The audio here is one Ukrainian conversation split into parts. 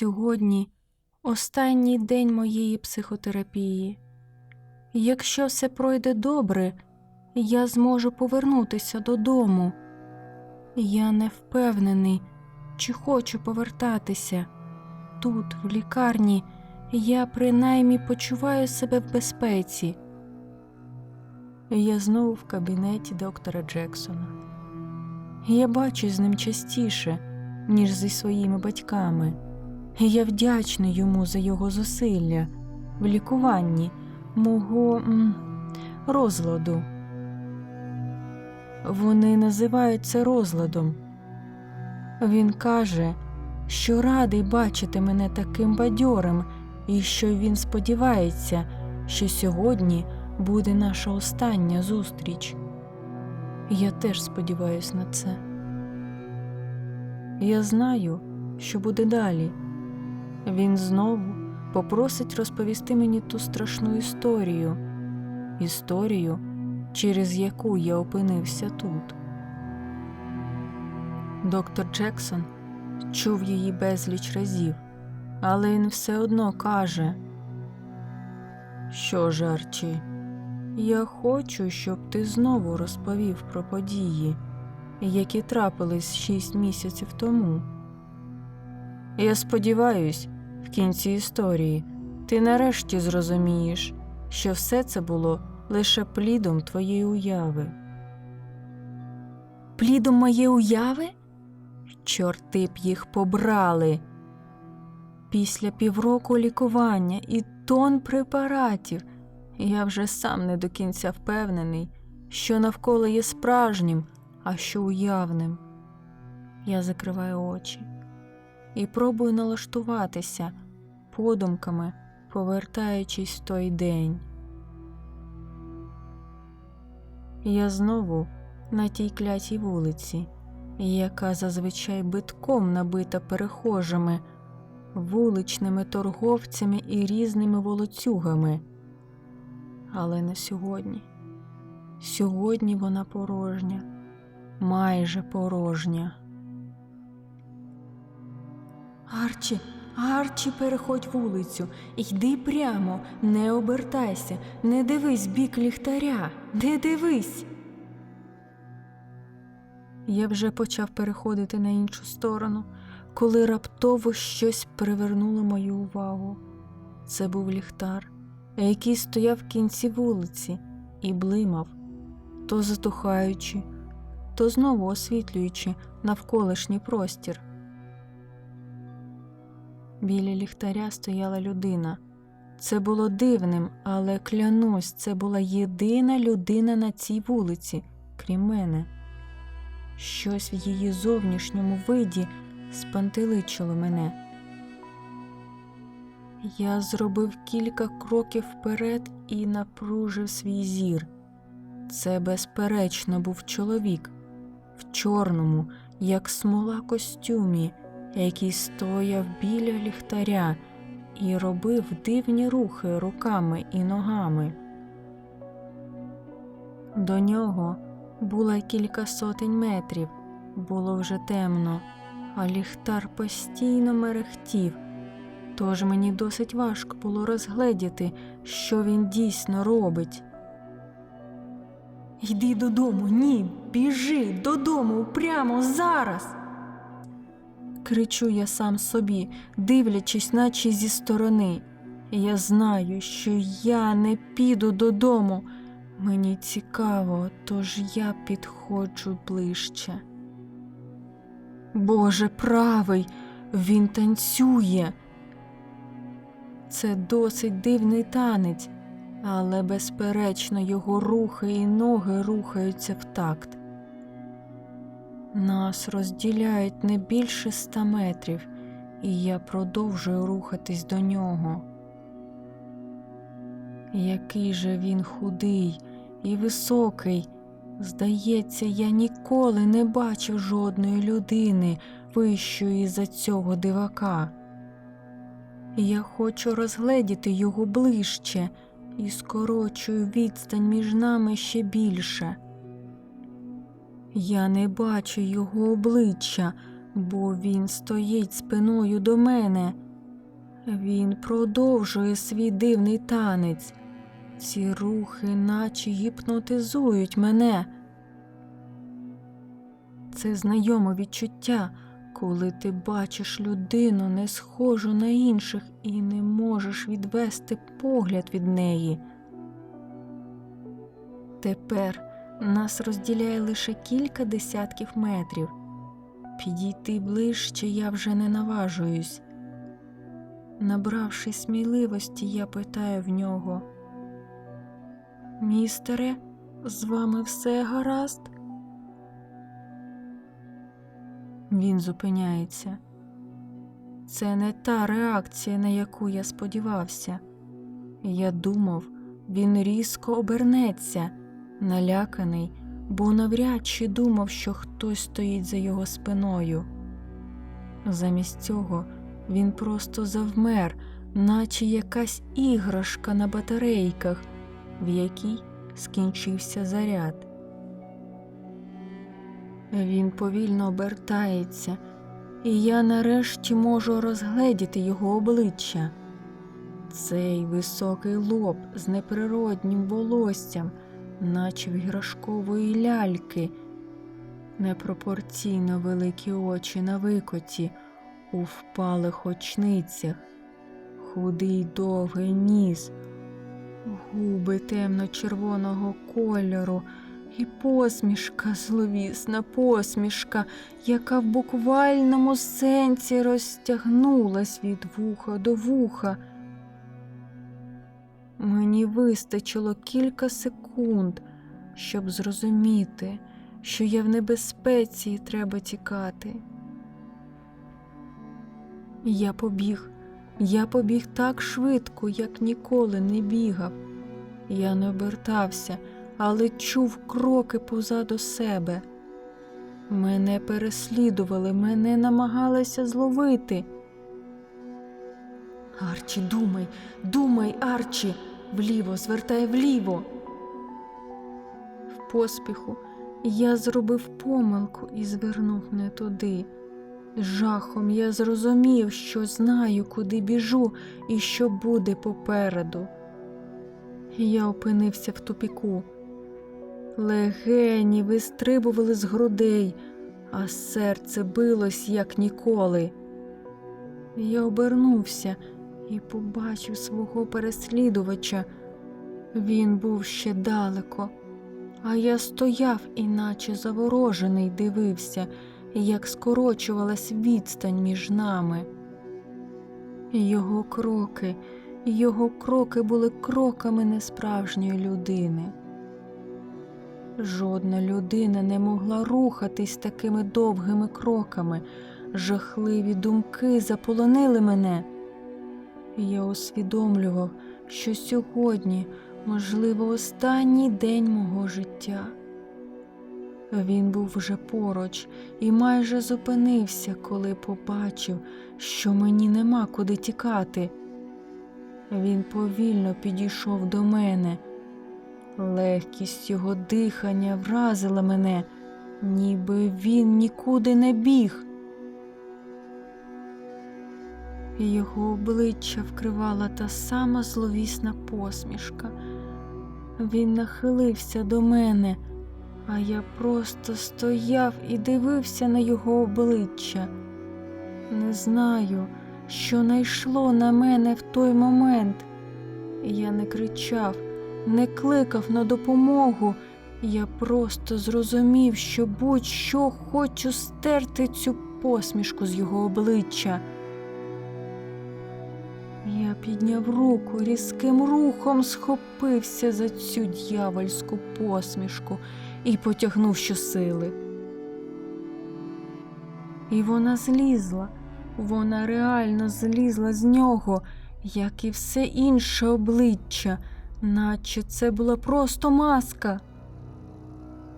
Сьогодні останній день моєї психотерапії. Якщо все пройде добре, я зможу повернутися додому. Я не впевнений, чи хочу повертатися. Тут, в лікарні, я принаймні почуваю себе в безпеці. Я знову в кабінеті доктора Джексона. Я бачу з ним частіше, ніж зі своїми батьками. І Я вдячний йому за його зусилля в лікуванні мого розладу. Вони називають це розладом. Він каже, що радий бачити мене таким бадьорим і що він сподівається, що сьогодні буде наша остання зустріч. Я теж сподіваюся на це. Я знаю, що буде далі. Він знову попросить розповісти мені ту страшну історію, історію, через яку я опинився тут. Доктор Джексон чув її безліч разів, але він все одно каже, що ж, Арчі, я хочу, щоб ти знову розповів про події, які трапились шість місяців тому. Я сподіваюсь, кінці історії ти нарешті зрозумієш, що все це було лише плідом твоєї уяви. Плідом моєї уяви? Чорти б їх побрали. Після півроку лікування і тон препаратів я вже сам не до кінця впевнений, що навколо є справжнім, а що уявним. Я закриваю очі і пробую налаштуватися подумками, повертаючись в той день. Я знову на тій клятій вулиці, яка зазвичай битком набита перехожими, вуличними торговцями і різними волоцюгами. Але не сьогодні. Сьогодні вона порожня, майже порожня. Арчі, Арчі, переходь вулицю, йди прямо, не обертайся, не дивись бік ліхтаря, не дивись. Я вже почав переходити на іншу сторону, коли раптово щось привернуло мою увагу. Це був ліхтар, який стояв в кінці вулиці і блимав, то затухаючи, то знову освітлюючи навколишній простір. Біля ліхтаря стояла людина. Це було дивним, але клянусь, це була єдина людина на цій вулиці, крім мене. Щось в її зовнішньому виді спантеличило мене. Я зробив кілька кроків вперед і напружив свій зір. Це, безперечно, був чоловік в чорному, як смола костюмі, який стояв біля ліхтаря і робив дивні рухи руками і ногами. До нього було кілька сотень метрів, було вже темно, а ліхтар постійно мерехтів, тож мені досить важко було розгледіти, що він дійсно робить. Йди додому, ні, біжи додому прямо зараз. Кричу я сам собі, дивлячись, наче зі сторони. Я знаю, що я не піду додому. Мені цікаво, тож я підходжу ближче. Боже правий, він танцює. Це досить дивний танець, але безперечно його рухи і ноги рухаються в такт. Нас розділяють не більше ста метрів, і я продовжую рухатись до нього. Який же він худий і високий. Здається, я ніколи не бачив жодної людини вищої за цього дивака. Я хочу розгледіти його ближче і скорочую відстань між нами ще більше. Я не бачу його обличчя, бо він стоїть спиною до мене, Він продовжує свій дивний танець. Ці рухи наче гіпнотизують мене. Це знайоме відчуття, коли ти бачиш людину не схожу на інших і не можеш відвести погляд від неї. Тепер нас розділяє лише кілька десятків метрів. Підійти ближче я вже не наважуюсь. Набравши сміливості, я питаю в нього. Містере, з вами все гаразд? Він зупиняється. Це не та реакція, на яку я сподівався. Я думав, він різко обернеться, наляканий, бо навряд чи думав, що хтось стоїть за його спиною. Замість цього він просто завмер, наче якась іграшка на батарейках, в якій скінчився заряд. Він повільно обертається, і я нарешті можу розгледіти його обличчя. Цей високий лоб з неприроднім волоссям, наче в іграшкової ляльки, непропорційно великі очі на викоті, у впалих очницях, худий довгий ніс, губи темно-червоного кольору і посмішка, зловісна посмішка, яка в буквальному сенсі розтягнулась від вуха до вуха. Мені вистачило кілька секунд, щоб зрозуміти, що я в небезпеці і треба тікати. Я побіг, я побіг так швидко, як ніколи не бігав. Я не обертався, але чув кроки позаду себе. Мене переслідували, мене намагалися зловити. Арчі, думай, думай, Арчі, вліво, звертай вліво. В поспіху я зробив помилку і звернув не туди. Жахом я зрозумів, що знаю, куди біжу і що буде попереду. Я опинився в тупіку. Легені вистрибували з грудей, а серце билось, як ніколи. Я обернувся і побачив свого переслідувача. Він був ще далеко, а я стояв, іначе заворожений, дивився, як скорочувалась відстань між нами. Його кроки, його кроки були кроками несправжньої людини. Жодна людина не могла рухатись такими довгими кроками. Жахливі думки заполонили мене. Я усвідомлював, що сьогодні, можливо, останній день мого життя. Він був вже поруч і майже зупинився, коли побачив, що мені нема куди тікати. Він повільно підійшов до мене. Легкість його дихання вразила мене, ніби він нікуди не біг. Його обличчя вкривала та сама зловісна посмішка. Він нахилився до мене, а я просто стояв і дивився на його обличчя. Не знаю, що найшло на мене в той момент. Я не кричав, не кликав на допомогу. Я просто зрозумів, що будь-що хочу стерти цю посмішку з його обличчя. Я підняв руку, різким рухом схопився за цю дьявольську посмішку і потягнув щосили. І вона злізла, вона реально злізла з нього, як і все інше обличчя, наче це була просто маска.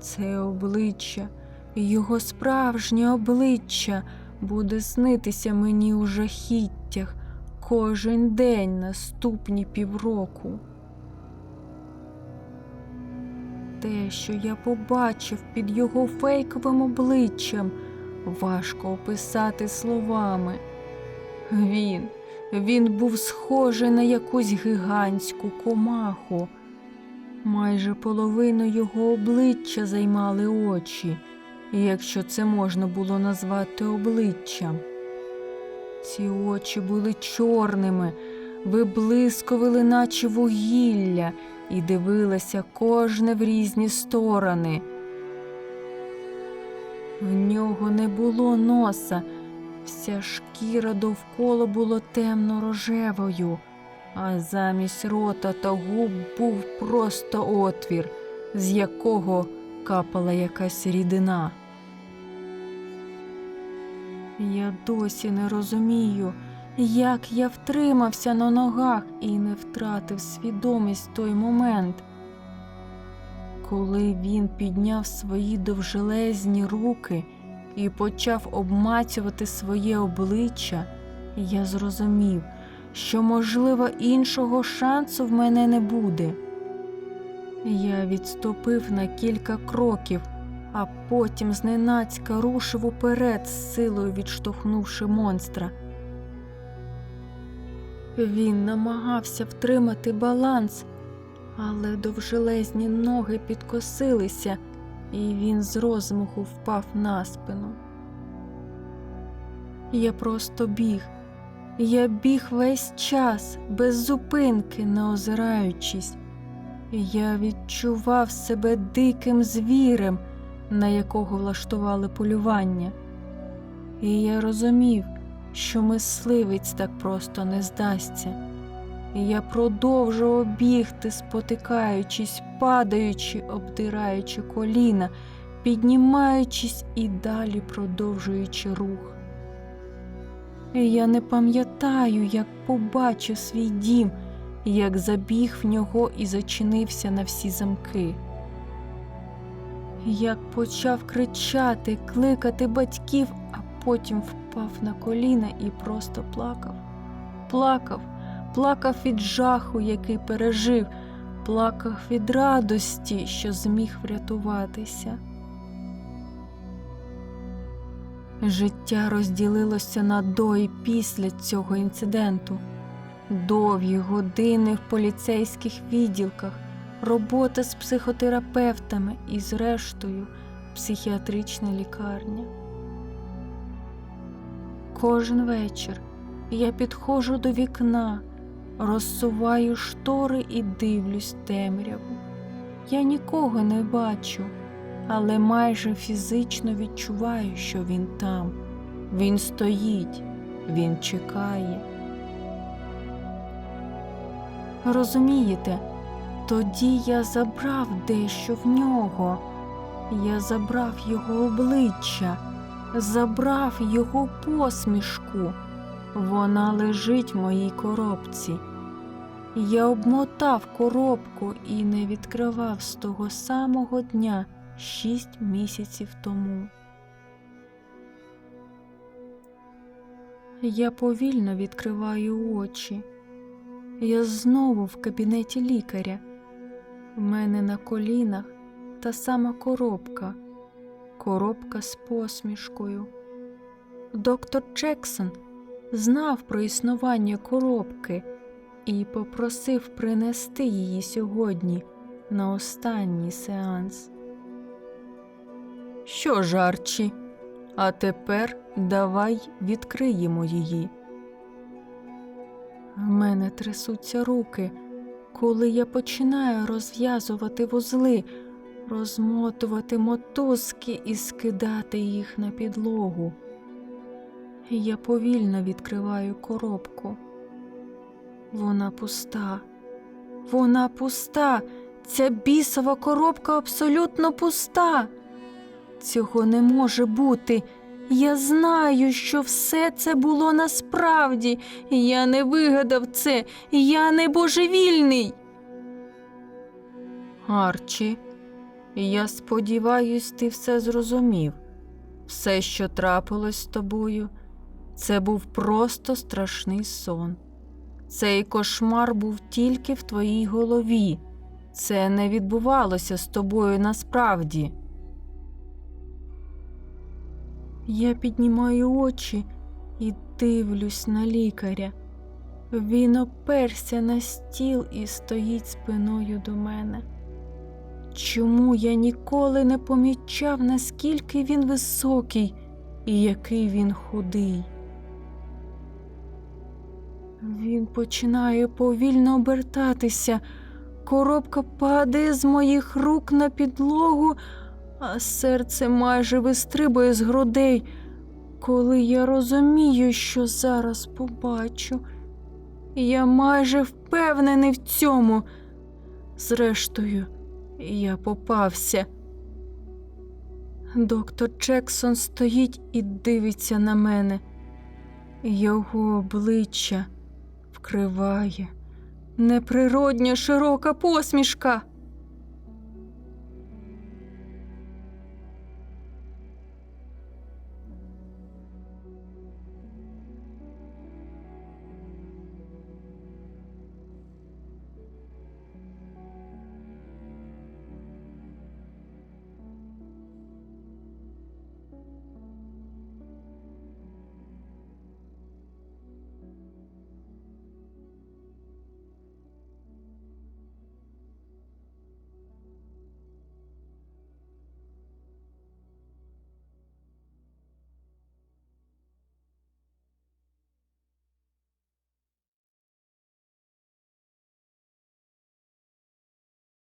Це обличчя, його справжнє обличчя буде снитися мені у жахіттях кожен день наступні півроку. Те, що я побачив під його фейковим обличчям, важко описати словами. Він, Він був схожий на якусь гігантську комаху. Майже половину його обличчя займали очі, якщо це можна було назвати обличчям. Ці очі були чорними, виблискували, наче вугілля, і дивилися кожне в різні сторони. В нього не було носа, вся шкіра довкола була темно-рожевою, а замість рота та губ був просто отвір, з якого капала якась рідина. Я досі не розумію, як я втримався на ногах і не втратив свідомість в той момент. Коли він підняв свої довжелезні руки і почав обмацювати своє обличчя, я зрозумів, що, можливо, іншого шансу в мене не буде. Я відступив на кілька кроків, а потім зненацька рушив уперед, з силою відштовхнувши монстра. Він намагався втримати баланс, але довжелезні ноги підкосилися, і він з розмаху впав на спину. Я просто біг. Я біг весь час, без зупинки, не озираючись. Я відчував себе диким звірем, на якого влаштували полювання. І я розумів, що мисливець так просто не здасться. І я продовжував бігти, спотикаючись, падаючи, обдираючи коліна, піднімаючись і далі продовжуючи рух. І я не пам'ятаю, як побачив свій дім, як забіг в нього і зачинився на всі замки. Як почав кричати, кликати батьків, а потім впав на коліна і просто плакав. Плакав, плакав від жаху, який пережив, плакав від радості, що зміг врятуватися. Життя розділилося на до і після цього інциденту. Довгі години в поліцейських відділках, робота з психотерапевтами і, зрештою, психіатрична лікарня. Кожен вечір я підходжу до вікна, розсуваю штори і дивлюсь темряву. Я нікого не бачу, але майже фізично відчуваю, що він там. Він стоїть, він чекає. Розумієте, тоді я забрав дещо в нього. Я забрав його обличчя, забрав його посмішку. Вона лежить в моїй коробці. Я обмотав коробку і не відкривав з того самого дня шість місяців тому. Я повільно відкриваю очі. Я знову в кабінеті лікаря. В мене на колінах та сама коробка, коробка з посмішкою. Доктор Джексон знав про існування коробки і попросив принести її сьогодні на останній сеанс. Що ж, Арчі, а тепер давай відкриємо її. В мене трясуться руки, коли я починаю розв'язувати вузли, розмотувати мотузки і скидати їх на підлогу. Я повільно відкриваю коробку. Вона пуста, вона пуста, ця бісова коробка абсолютно пуста. Цього не може бути. Я знаю, що все це було насправді. Я не вигадав це, я не божевільний. Арчі, я сподіваюсь, ти все зрозумів. Все, що трапилось з тобою, це був просто страшний сон. Цей кошмар був тільки в твоїй голові. Це не відбувалося з тобою насправді. Я піднімаю очі і дивлюсь на лікаря. Він оперся на стіл і стоїть спиною до мене. Чому я ніколи не помічав, наскільки він високий і який він худий? Він починає повільно обертатися. Коробка падає з моїх рук на підлогу, а серце майже вистрибує з грудей, коли я розумію, що зараз побачу. Я майже впевнений в цьому. Зрештою, я попався. Доктор Джексон стоїть і дивиться на мене. Його обличчя вкриває неприродня широка посмішка.